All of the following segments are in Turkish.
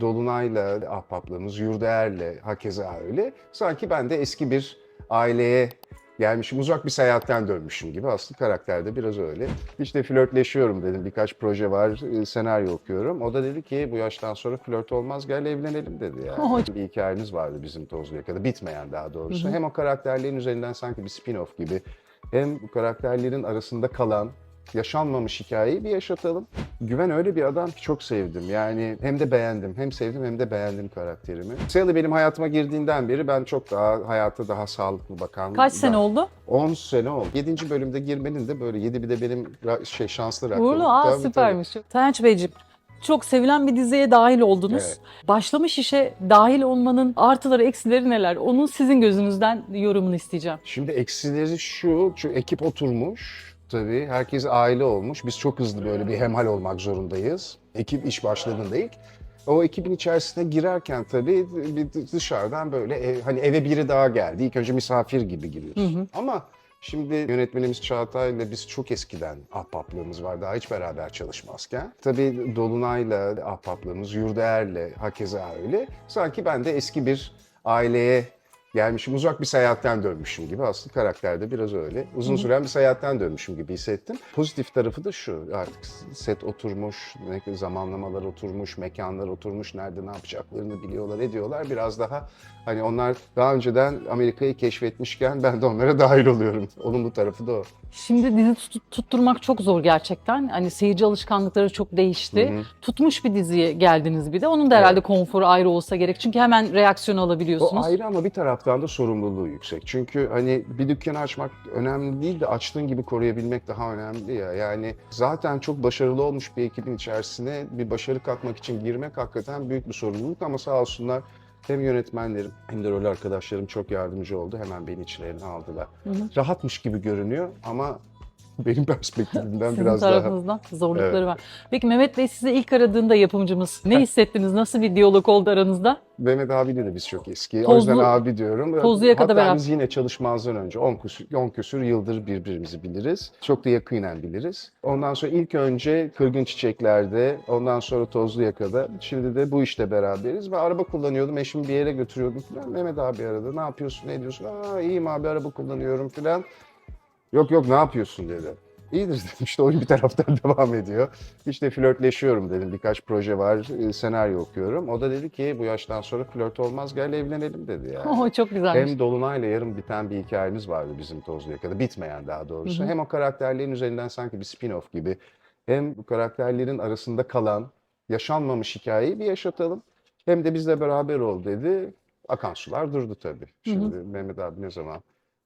Dolunay'la ahbaplığımız, Yurdaer'le hakeza öyle. Sanki ben de eski bir aileye gelmişim, uzak bir seyahatten dönmüşüm gibi. Aslında karakterde biraz öyle. İşte flörtleşiyorum dedim. Birkaç proje var, e, senaryo okuyorum. O da dedi ki bu yaştan sonra flört olmaz gel evlenelim dedi yani. Oh. bir hikayemiz vardı bizim Tozlu Yaka'da. Bitmeyen daha doğrusu. Hem o karakterlerin üzerinden sanki bir spin-off gibi hem bu karakterlerin arasında kalan yaşanmamış hikayeyi bir yaşatalım. Güven öyle bir adam ki çok sevdim. Yani hem de beğendim. Hem sevdim hem de beğendim karakterimi. Sally benim hayatıma girdiğinden beri ben çok daha hayata daha sağlıklı bakan. Kaç sene oldu? 10 sene oldu. 7. bölümde girmenin de böyle 7 bir de benim şey şanslı rakamım. Uğurlu, aa Tabii, süpermiş. Tayanç Beyciğim, çok sevilen bir diziye dahil oldunuz. Evet. Başlamış işe dahil olmanın artıları, eksileri neler? Onun sizin gözünüzden yorumunu isteyeceğim. Şimdi eksileri şu, şu ekip oturmuş. Tabii herkes aile olmuş. Biz çok hızlı böyle bir hemhal olmak zorundayız. Ekip iş başladığında ilk. O ekibin içerisine girerken tabii bir dışarıdan böyle ev- hani eve biri daha geldi. İlk önce misafir gibi giriyorsun. Ama şimdi yönetmenimiz Çağatay'la biz çok eskiden ahbaplığımız var. Daha hiç beraber çalışmazken. Tabii Dolunay'la ahbaplığımız, Yurdaer'le hakeza öyle. Sanki ben de eski bir aileye gelmişim, uzak bir seyahatten dönmüşüm gibi. Aslında karakterde biraz öyle. Uzun süren bir seyahatten dönmüşüm gibi hissettim. Pozitif tarafı da şu, artık set oturmuş, zamanlamalar oturmuş, mekanlar oturmuş, nerede ne yapacaklarını biliyorlar, ediyorlar. Biraz daha hani onlar daha önceden Amerika'yı keşfetmişken ben de onlara dahil oluyorum. Olumlu tarafı da o. Şimdi dizi tut- tutturmak çok zor gerçekten. Hani seyirci alışkanlıkları çok değişti. Hı hı. Tutmuş bir diziye geldiniz bir de. Onun da herhalde konforu ayrı olsa gerek. Çünkü hemen reaksiyon alabiliyorsunuz. O ayrı ama bir taraftan da sorumluluğu yüksek. Çünkü hani bir dükkanı açmak önemli değil de açtığın gibi koruyabilmek daha önemli ya. Yani zaten çok başarılı olmuş bir ekibin içerisine bir başarı katmak için girmek hakikaten büyük bir sorumluluk ama sağ olsunlar hem yönetmenlerim hem de rol arkadaşlarım çok yardımcı oldu. Hemen beni içlerine aldılar. Hı hı. Rahatmış gibi görünüyor ama benim perspektifimden Sizin biraz daha tarafınızdan zorlukları Evet. var. Peki Mehmet Bey size ilk aradığında yapımcımız ne hissettiniz? Nasıl bir diyalog oldu aranızda? Mehmet abiyle de biz çok eski. o Tozlu- yüzden abi diyorum. Tozlu'ya kadar beraber. biz yine çalışmazdan önce 10 küsür, 10 küsür yıldır birbirimizi biliriz. Çok da yakinen biliriz. Ondan sonra ilk önce Kırgın Çiçekler'de, ondan sonra Tozlu Yaka'da. Şimdi de bu işte beraberiz ve araba kullanıyordum. Eşimi bir yere götürüyordum falan. Mehmet abi aradı. Ne yapıyorsun, ne ediyorsun? Aa iyiyim abi araba kullanıyorum falan. Yok yok ne yapıyorsun dedi. İyidir dedim işte oyun bir taraftan devam ediyor. İşte flörtleşiyorum dedim. Birkaç proje var, e, senaryo okuyorum. O da dedi ki bu yaştan sonra flört olmaz gel evlenelim dedi yani. Oh, çok güzelmiş. Hem Dolunay'la yarım biten bir hikayemiz vardı bizim Tozlu Yaka'da. Bitmeyen daha doğrusu. Hı hı. Hem o karakterlerin üzerinden sanki bir spin-off gibi hem bu karakterlerin arasında kalan yaşanmamış hikayeyi bir yaşatalım. Hem de bizle beraber ol dedi. Akan sular durdu tabii. Şimdi Mehmet abi ne zaman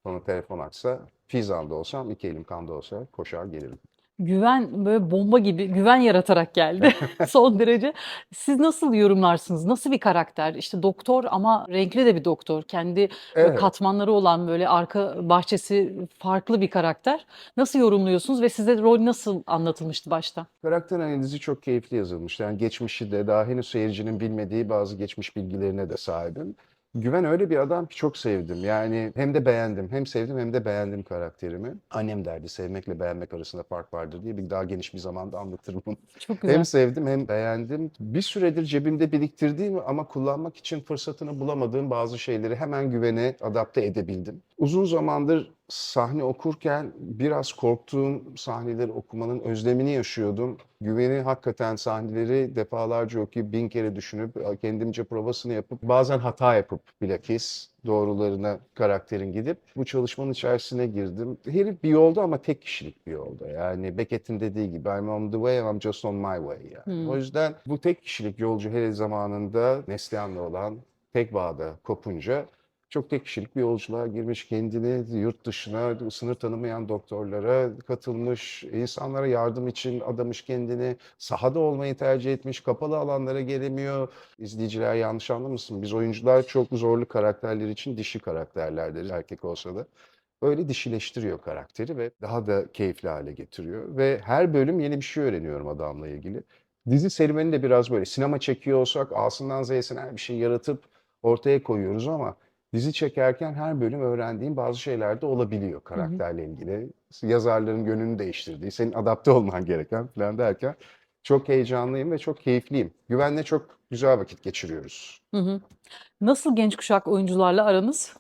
bana telefon açsa Fizan'da olsam iki elim kanda olsa koşar gelirim. Güven böyle bomba gibi güven yaratarak geldi son derece. Siz nasıl yorumlarsınız? Nasıl bir karakter? İşte doktor ama renkli de bir doktor. Kendi böyle Evet. katmanları olan böyle arka bahçesi farklı bir karakter. Nasıl yorumluyorsunuz ve size rol nasıl anlatılmıştı başta? Karakter analizi çok keyifli yazılmış. Yani geçmişi de daha henüz seyircinin bilmediği bazı geçmiş bilgilerine de sahibim. Güven öyle bir adam ki çok sevdim. Yani hem de beğendim. Hem sevdim hem de beğendim karakterimi. Annem derdi sevmekle beğenmek arasında fark vardır diye bir daha geniş bir zamanda anlatırım bunu. Çok güzel. Hem sevdim hem beğendim. Bir süredir cebimde biriktirdiğim ama kullanmak için fırsatını bulamadığım bazı şeyleri hemen güvene adapte edebildim. Uzun zamandır sahne okurken biraz korktuğum sahneleri okumanın özlemini yaşıyordum. Güveni hakikaten sahneleri defalarca okuyup bin kere düşünüp kendimce provasını yapıp bazen hata yapıp bilakis doğrularına karakterin gidip bu çalışmanın içerisine girdim. Herif bir yolda ama tek kişilik bir yolda. Yani Beckett'in dediği gibi I'm on the way, I'm just on my way. Yani. Hmm. O yüzden bu tek kişilik yolcu hele zamanında Neslihan'la olan tek bağda kopunca çok tek kişilik bir yolculuğa girmiş kendini yurt dışına sınır tanımayan doktorlara katılmış, insanlara yardım için adamış kendini, sahada olmayı tercih etmiş, kapalı alanlara gelemiyor. İzleyiciler yanlış anlamasın. Biz oyuncular çok zorlu karakterler için dişi karakterlerdir erkek olsa da. Öyle dişileştiriyor karakteri ve daha da keyifli hale getiriyor. Ve her bölüm yeni bir şey öğreniyorum adamla ilgili. Dizi serüveni de biraz böyle. Sinema çekiyor olsak A'sından Z'sine her bir şey yaratıp ortaya koyuyoruz ama dizi çekerken her bölüm öğrendiğim bazı şeyler de olabiliyor karakterle ilgili. Yazarların yönünü değiştirdiği, senin adapte olman gereken falan derken Çok heyecanlıyım ve çok keyifliyim. Güvenle çok güzel vakit geçiriyoruz. Hı hı. Nasıl genç kuşak oyuncularla aranız?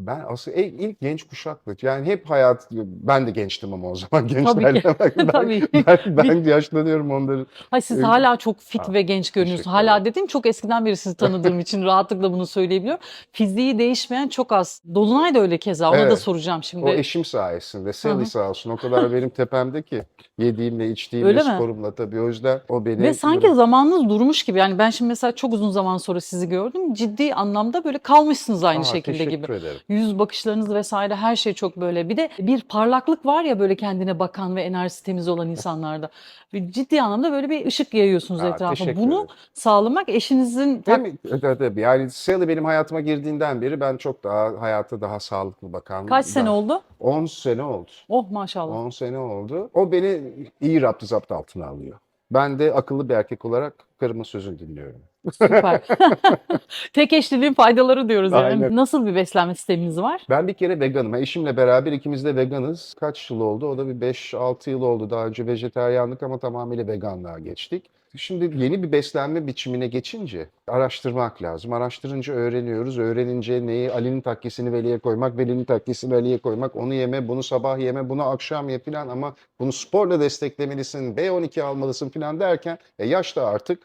Ben asıl ilk, ilk genç kuşaklık. Yani hep hayat, ben de gençtim ama o zaman Tabii gençlerle. ki. Ben, Tabii. ben, ben yaşlanıyorum onları. Hay siz Öyle- hala çok fit Ha, ve genç görünüyorsunuz. Hala dedim çok eskiden beri sizi tanıdığım için rahatlıkla bunu söyleyebiliyorum. Fiziği değişmeyen çok az. Dolunay da öyle keza. Ona da Evet. soracağım O şimdi. eşim sayesinde. Sally sağ olsun. O kadar benim tepemde ki. Yediğimle, içtiğimle, Öyle mi? sporumla tabii. O yüzden o beni... Ve sanki zamanınız durmuş gibi. Yani ben şimdi mesela çok uzun zaman sonra sizi gördüm. Ciddi anlamda böyle kalmışsınız aynı Aa, şekilde gibi. teşekkür ederim. Yüz bakışlarınız vesaire her şey çok böyle. Bir de bir parlaklık var ya böyle kendine bakan ve enerjisi temiz olan insanlarda. Bir ciddi anlamda böyle bir ışık yayıyorsunuz Aa, etrafa. Bunu ederim. sağlamak eşinizin mi? Evet, tabii. Yani Sally benim hayatıma girdiğinden beri ben çok daha hayata daha sağlıklı bakan. kaç sene oldu? 10 sene oldu. Oh maşallah. 10 sene oldu. O beni iyi raptı zapt altına alıyor. Ben de akıllı bir erkek olarak karımın sözünü dinliyorum. Süper. Tek eşliliğin faydaları diyoruz yani. Aynen. Nasıl bir beslenme sisteminiz var? Ben bir kere veganım. Eşimle beraber ikimiz de veganız. Kaç yıl oldu? O da bir 5-6 yıl oldu. Daha önce vejetaryenlik ama tamamıyla veganlığa geçtik. Şimdi yeni bir beslenme biçimine geçince araştırmak lazım. Araştırınca öğreniyoruz. Öğrenince neyi Ali'nin takkesini Veli'ye koymak, Veli'nin takkesini Ali'ye koymak, onu yeme, bunu sabah yeme, bunu akşam ye filan ama bunu sporla desteklemelisin, B12 almalısın filan derken e, yaş da artık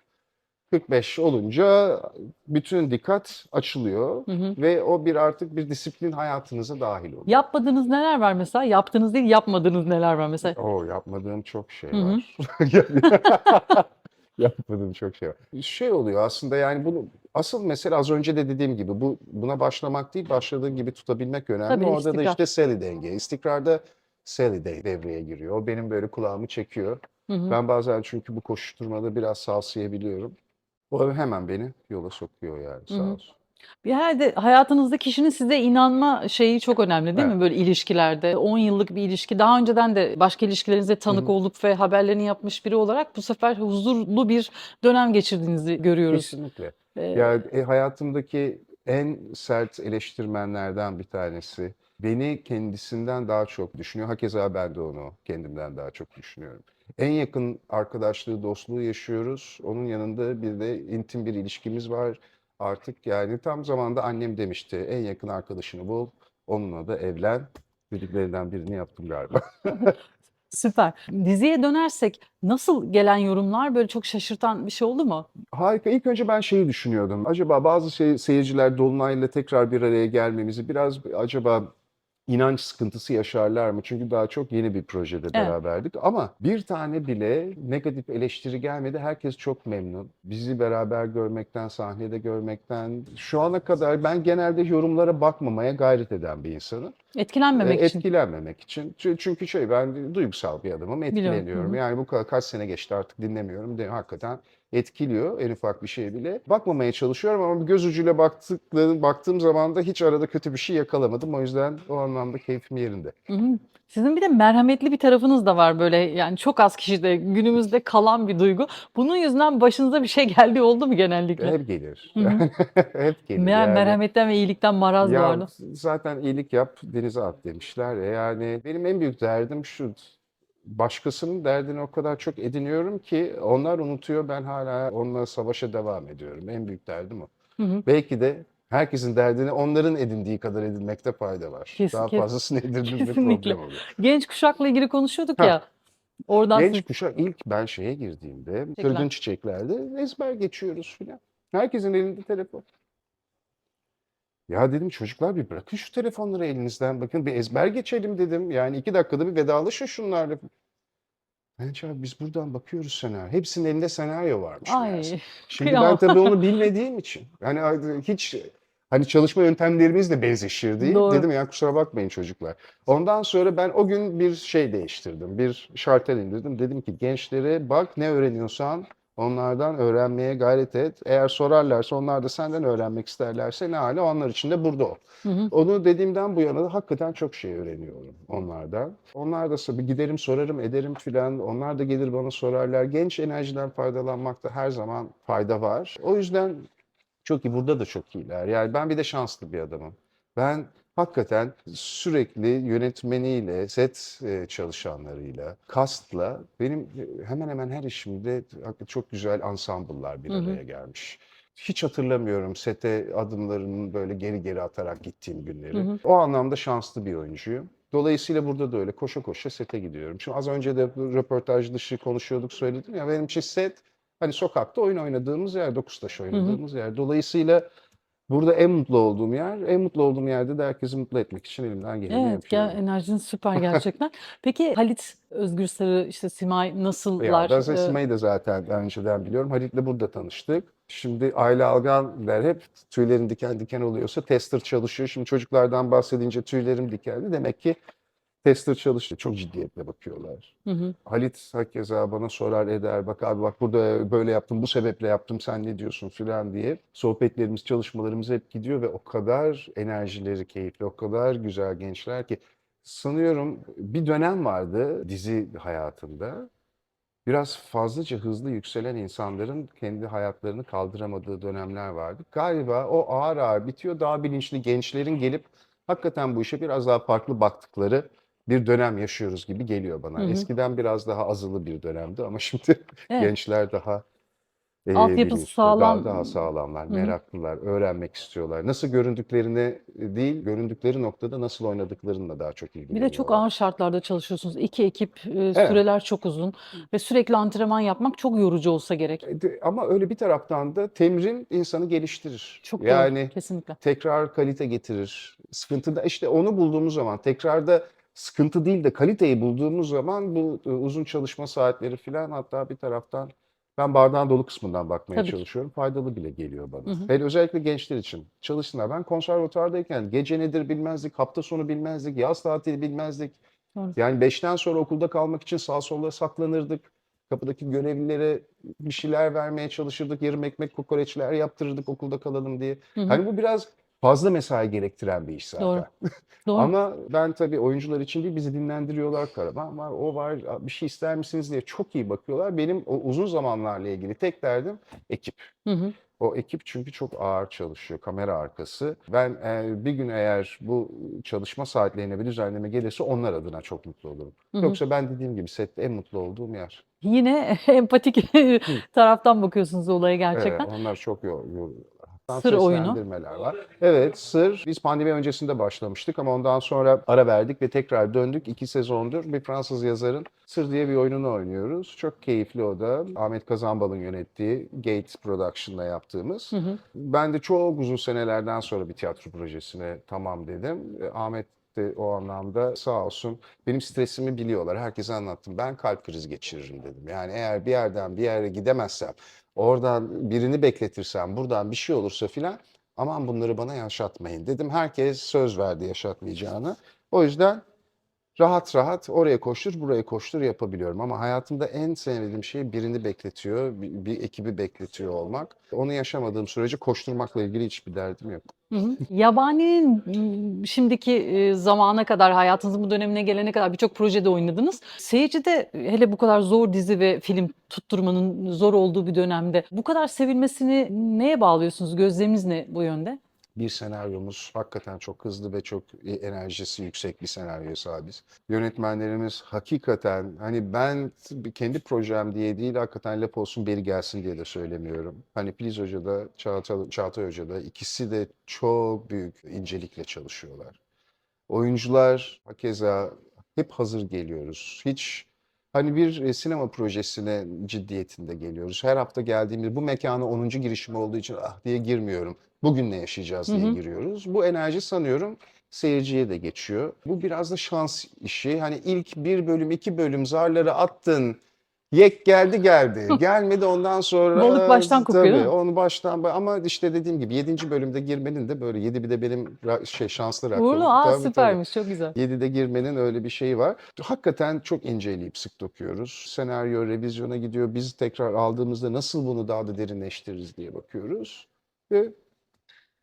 45 olunca bütün dikkat açılıyor Hı hı. ve o bir artık bir disiplin hayatınıza dahil oluyor. Yapmadığınız neler var mesela? Yaptığınız değil, yapmadığınız neler var mesela? Oo yapmadığım çok şey Hı hı. var. Yapmadığım çok şey var. Şey oluyor aslında yani bunu asıl mesele az önce de dediğim gibi bu buna başlamak değil başladığın gibi tutabilmek önemli. Tabii, Orada da istikrar. işte Sally denge. İstikrarda Sally de devreye giriyor. O benim böyle kulağımı çekiyor. Hı hı. Ben bazen çünkü bu koşuşturmada biraz salsayabiliyorum. O hemen beni yola sokuyor yani Hı sağ hı. olsun. Bir yerde hayatınızda kişinin size inanma şeyi çok önemli değil mi? Evet. Böyle ilişkilerde 10 yıllık bir ilişki. Daha önceden de başka ilişkilerinize tanık hı. olup ve haberlerini yapmış biri olarak bu sefer huzurlu bir dönem geçirdiğinizi görüyoruz. Kesinlikle. Ee, Ya e, hayatımdaki en sert eleştirmenlerden bir tanesi. Beni kendisinden daha çok düşünüyor. Hakeza ben de onu kendimden daha çok düşünüyorum. En yakın arkadaşlığı, dostluğu yaşıyoruz. Onun yanında bir de intim bir ilişkimiz var. Artık yani tam zamanda annem demişti. En yakın arkadaşını bul, onunla da evlen. Dediklerinden birini yaptım galiba. Süper. Diziye dönersek nasıl gelen yorumlar böyle çok şaşırtan bir şey oldu mu? Harika. İlk önce ben şeyi düşünüyordum. Acaba bazı şey, seyirciler Dolunay'la tekrar bir araya gelmemizi biraz acaba inanç sıkıntısı yaşarlar mı? Çünkü daha çok yeni bir projede Evet. beraberdik. Ama bir tane bile negatif eleştiri gelmedi. Herkes çok memnun. Bizi beraber görmekten, sahnede görmekten. Şu ana kadar ben genelde yorumlara bakmamaya gayret eden bir insanım. Etkilenmemek için. Etkilenmemek için. Çü- Çünkü şey ben duygusal bir adamım. Etkileniyorum. Yani bu kadar kaç sene geçti artık dinlemiyorum. De, hakikaten etkiliyor en ufak bir şey bile. Bakmamaya çalışıyorum ama göz ucuyla baktıklarım, baktığım zaman da hiç arada kötü bir şey yakalamadım. O yüzden o anlamda keyfim yerinde. Hı hı. Sizin bir de merhametli bir tarafınız da var böyle yani çok az kişide günümüzde kalan bir duygu. Bunun yüzünden başınıza bir şey geldiği oldu mu genellikle? Hep gelir. Hı hı. Hep gelir. Mer- yani. merhametten ve iyilikten maraz Ya vardı. zaten iyilik yap denize at demişler. ya. Yani benim en büyük derdim şu. Başkasının derdini o kadar çok ediniyorum ki onlar unutuyor ben hala onunla savaşa devam ediyorum. En büyük derdim o. Hı hı. Belki de herkesin derdini onların edindiği kadar edinmekte fayda var. Kes- Daha fazlasını Kesinlikle. problem oluyor. Genç kuşakla ilgili konuşuyorduk Ha. ya. Oradan Genç siz- kuşak ilk ben şeye girdiğimde Çiçekler. kırgın çiçeklerde ezber geçiyoruz filan. Herkesin elinde telefon. Ya dedim çocuklar bir bırakın şu telefonları elinizden bakın bir ezber geçelim dedim. Yani iki dakikada bir vedalaşın şunlarla. Bence abi biz buradan bakıyoruz senaryo. Hepsinin elinde senaryo varmış meğerse. Ay Şimdi kıyamam. ben tabii onu bilmediğim için. Yani hiç hani çalışma yöntemlerimiz de benzeşir değil. Doğru. Dedim ya kusura bakmayın çocuklar. Ondan sonra ben o gün bir şey değiştirdim. Bir şartel indirdim. Dedim ki gençlere bak ne öğreniyorsan onlardan öğrenmeye gayret et. Eğer sorarlarsa onlar da senden öğrenmek isterlerse ne hale onlar için de burada ol. Hı hı. Onu dediğimden bu yana da hakikaten çok şey öğreniyorum onlardan. Onlar da bir giderim sorarım ederim filan. Onlar da gelir bana sorarlar. Genç enerjiden faydalanmakta her zaman fayda var. O yüzden çok iyi. Burada da çok iyiler. Yani ben bir de şanslı bir adamım. Ben hakikaten sürekli yönetmeniyle, set e, çalışanlarıyla, cast'la benim e, hemen hemen her işimde çok güzel ensemble'lar bir Hı hı. araya gelmiş. Hiç hatırlamıyorum sete adımlarımın böyle geri geri atarak gittiğim günleri. Hı hı. O anlamda şanslı bir oyuncuyum. Dolayısıyla burada da öyle koşa koşa sete gidiyorum. Şimdi az önce de röportaj dışı konuşuyorduk söyledim ya benim için set hani sokakta oyun oynadığımız yer, dokuz taş oynadığımız yer. Dolayısıyla burada en mutlu olduğum yer, en mutlu olduğum yerde de herkesi mutlu etmek için elimden geleni Evet, yapıyorum. gel, enerjin süper gerçekten. Peki Halit Özgür Sarı, işte Simay Ya nasıllar? ben Ee, Sima'yı da zaten önceden biliyorum. Halit'le burada tanıştık. Şimdi Ayla Algan der hep tüylerin diken diken oluyorsa tester çalışıyor. Şimdi çocuklardan bahsedince tüylerim dikeldi. Demek ki tester çalışıyor. Çok ciddiyetle bakıyorlar. Hı hı. Halit hakeza bana sorar eder. Bak abi bak burada böyle yaptım, bu sebeple yaptım, sen ne diyorsun filan diye. Sohbetlerimiz, çalışmalarımız hep gidiyor ve o kadar enerjileri keyifli, o kadar güzel gençler ki. Sanıyorum bir dönem vardı dizi hayatında. Biraz fazlaca hızlı yükselen insanların kendi hayatlarını kaldıramadığı dönemler vardı. Galiba o ağır ağır bitiyor. Daha bilinçli gençlerin gelip hakikaten bu işe biraz daha farklı baktıkları bir dönem yaşıyoruz gibi geliyor bana. Hı hı. Eskiden biraz daha azılı bir dönemdi ama şimdi Evet. gençler daha e, Altyapısı sağlam. daha, daha sağlamlar, Hı hı. meraklılar, öğrenmek istiyorlar. Nasıl göründüklerini değil, göründükleri noktada nasıl oynadıklarını daha çok Bir de çok ilgileniyorlar. ağır şartlarda çalışıyorsunuz. İki ekip, e, süreler çok uzun ve sürekli antrenman yapmak çok yorucu olsa gerek. E, Ama öyle bir taraftan da temrin insanı geliştirir. Çok doğru, Yani kesinlikle. tekrar kalite getirir. Sıkıntıda işte onu bulduğumuz zaman tekrarda sıkıntı değil de kaliteyi bulduğumuz zaman bu e, uzun çalışma saatleri filan hatta bir taraftan ben bardağın dolu kısmından bakmaya Tabii çalışıyorum. Faydalı bile geliyor bana. Hı hı. Hele özellikle gençler için. Çalışsınlar. Ben konservatuvardayken gece nedir bilmezdik, hafta sonu bilmezdik, yaz tatili bilmezdik. Doğru. Yani beşten sonra okulda kalmak için sağ sola saklanırdık. Kapıdaki görevlilere bir şeyler vermeye çalışırdık. Yarım ekmek kokoreçler yaptırırdık okulda kalalım diye. Hı hı. Hani bu biraz fazla mesai gerektiren bir iş zaten. Doğru. Doğru. Ama ben tabii oyuncular için değil bizi dinlendiriyorlar. Karavan var, o var, bir şey ister misiniz diye çok iyi bakıyorlar. Benim o uzun zamanlarla ilgili tek derdim ekip. Hı hı. O ekip çünkü çok ağır çalışıyor, kamera arkası. Ben e, bir gün eğer bu çalışma saatlerine bir düzenleme gelirse onlar adına çok mutlu olurum. Hı hı. Yoksa ben dediğim gibi sette en mutlu olduğum yer. Yine empatik taraftan bakıyorsunuz olaya gerçekten. Evet, onlar çok yor- yoruyorlar. Hatta Sır oyunu. var. Evet, Sır. Biz pandemi öncesinde başlamıştık ama ondan sonra ara verdik ve tekrar döndük. İki sezondur bir Fransız yazarın Sır diye bir oyununu oynuyoruz. Çok keyifli o da. Ahmet Kazanbal'ın yönettiği Gate Production'la yaptığımız. Hı hı. Ben de çok uzun senelerden sonra bir tiyatro projesine tamam dedim. E, Ahmet de o anlamda sağ olsun benim stresimi biliyorlar. Herkese anlattım. Ben kalp krizi geçiririm dedim. Yani eğer bir yerden bir yere gidemezsem, oradan birini bekletirsem, buradan bir şey olursa filan aman bunları bana yaşatmayın dedim. Herkes söz verdi yaşatmayacağını. O yüzden rahat rahat oraya koştur, buraya koştur yapabiliyorum. Ama hayatımda en sevmediğim şey birini bekletiyor, bir, bir ekibi bekletiyor olmak. Onu yaşamadığım sürece koşturmakla ilgili hiçbir derdim yok. Hı. Yabaninin şimdiki zamana kadar, hayatınızın bu dönemine gelene kadar birçok projede oynadınız. Seyircide hele bu kadar zor dizi ve film tutturmanın zor olduğu bir dönemde bu kadar sevilmesini neye bağlıyorsunuz? Gözleminiz ne bu yönde? Bir senaryomuz hakikaten çok hızlı ve çok e, enerjisi yüksek bir senaryoya sahibiz. Yönetmenlerimiz hakikaten hani ben kendi projem diye değil hakikaten laf olsun beri gelsin diye de söylemiyorum. Hani Filiz Hoca da Çağatay, Çağatay Hoca da ikisi de çok büyük incelikle çalışıyorlar. Oyuncular hakeza hep hazır geliyoruz. Hiç hani bir e, sinema projesine ciddiyetinde geliyoruz. Her hafta geldiğimde bu mekana 10. girişim olduğu için ah diye girmiyorum. Bugün ne yaşayacağız Hı diye hı. giriyoruz. Bu enerji sanıyorum seyirciye de geçiyor. Bu biraz da şans işi. Hani ilk bir bölüm, iki bölüm zarları attın. Yek geldi geldi. Gelmedi ondan sonra. Balık baştan kokuyor, Tabii değil mi? onu baştan ama işte dediğim gibi 7. bölümde girmenin de böyle 7 bir de benim şey şanslı rakamım. Uğurlu, aa Tabii, tabii. süpermiş, çok güzel. 7'de girmenin öyle bir şeyi var. Hakikaten çok inceleyip sık dokuyoruz. Senaryo revizyona gidiyor. Biz tekrar aldığımızda nasıl bunu daha da derinleştiririz diye bakıyoruz. Ve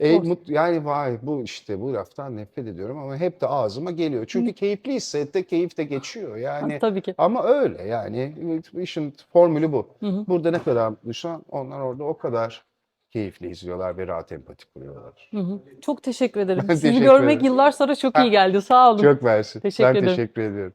e, mut, yani vay bu işte bu laftan nefret ediyorum ama hep de ağzıma geliyor. Çünkü keyifli hissette keyif de geçiyor. Yani Tabii ki. ama öyle yani işin formülü bu. Hı hı. Burada ne kadar mutluysan onlar orada o kadar keyifle izliyorlar ve rahat empati kuruyorlar. Hı hı. Çok teşekkür ederim. Sizi teşekkür görmek ederim. yıllar sonra çok iyi geldi. Sağ olun. Çok versin. Teşekkür ben ederim. teşekkür ediyorum.